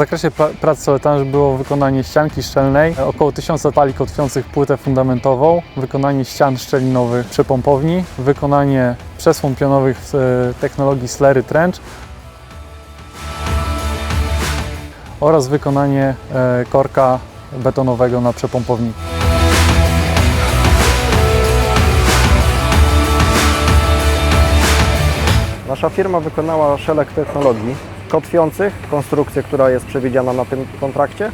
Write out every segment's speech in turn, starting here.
zakresie pra- prac soletanży było wykonanie ścianki szczelnej, e, około 1000 pali kotwiących płytę fundamentową, wykonanie ścian szczelinowych przepompowni, wykonanie przesłon pionowych w e, technologii Slery Trench oraz wykonanie e, korka betonowego na przepompowni. Nasza firma wykonała szereg technologii kotwiących, konstrukcję, która jest przewidziana na tym kontrakcie,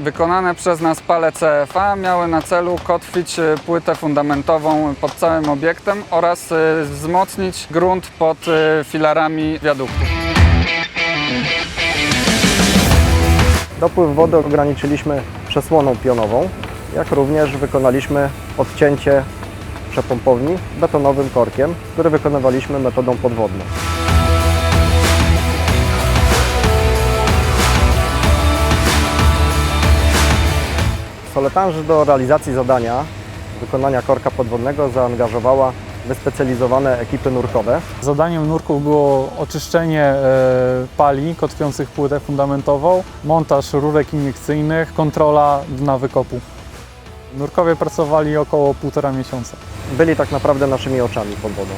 Wykonane przez nas pale CFA miały na celu kotwić e, płytę fundamentową pod całym obiektem oraz e, wzmocnić grunt pod e, filarami wiaduktu. Dopływ wody ograniczyliśmy przesłoną pionową, jak również wykonaliśmy odcięcie przepompowni betonowym korkiem, który wykonywaliśmy metodą podwodną. Soletanż do realizacji zadania wykonania korka podwodnego zaangażowała wyspecjalizowane ekipy nurkowe. Zadaniem nurków było oczyszczenie e, pali kotwiących płytę fundamentową, montaż rurek iniekcyjnych, kontrola dna wykopu. Nurkowie pracowali około półtora miesiąca. Byli tak naprawdę naszymi oczami pod wodą.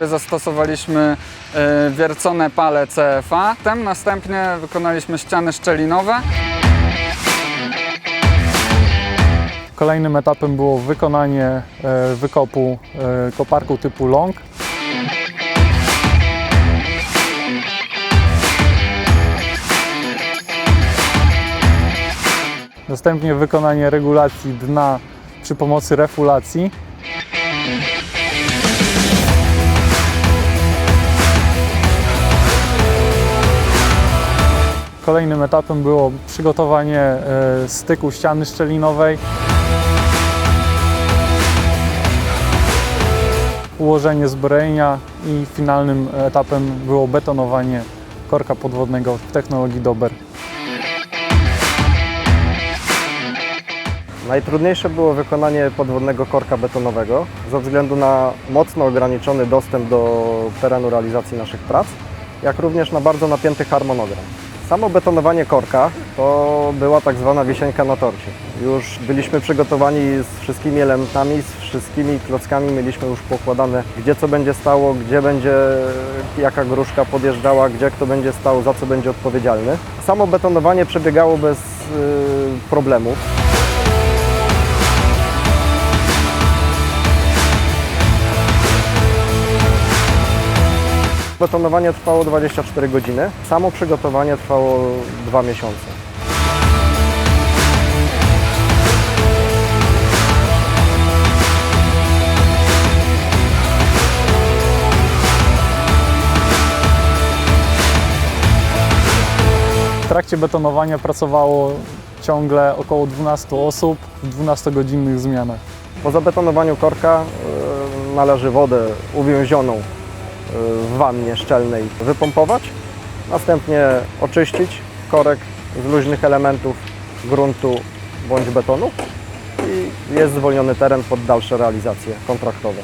Zastosowaliśmy e, wiercone pale CFA, potem następnie wykonaliśmy ściany szczelinowe. Kolejnym etapem było wykonanie e, wykopu e, koparką typu long. Następnie wykonanie regulacji dna przy pomocy refulacji. Kolejnym etapem było przygotowanie e, styku ściany szczelinowej. ułożenie zbrojenia i finalnym etapem było betonowanie korka podwodnego w technologii Dober. Najtrudniejsze było wykonanie podwodnego korka betonowego ze względu na mocno ograniczony dostęp do terenu realizacji naszych prac, jak również na bardzo napięty harmonogram. Samo betonowanie korka to była tak zwana wisienka na torcie. Już byliśmy przygotowani z wszystkimi elementami, z wszystkimi klockami, mieliśmy już pokładane, gdzie co będzie stało, gdzie będzie jaka gruszka podjeżdżała, gdzie kto będzie stał, za co będzie odpowiedzialny. Samo betonowanie przebiegało bez y, problemów. Betonowanie trwało 24 godziny, samo przygotowanie trwało 2 miesiące. W trakcie betonowania pracowało ciągle około 12 osób w 12-godzinnych zmianach. Po zabetonowaniu korka y, należy wodę uwięzioną w wannie szczelnej wypompować, następnie oczyścić korek z luźnych elementów gruntu bądź betonu i jest zwolniony teren pod dalsze realizacje kontraktowe.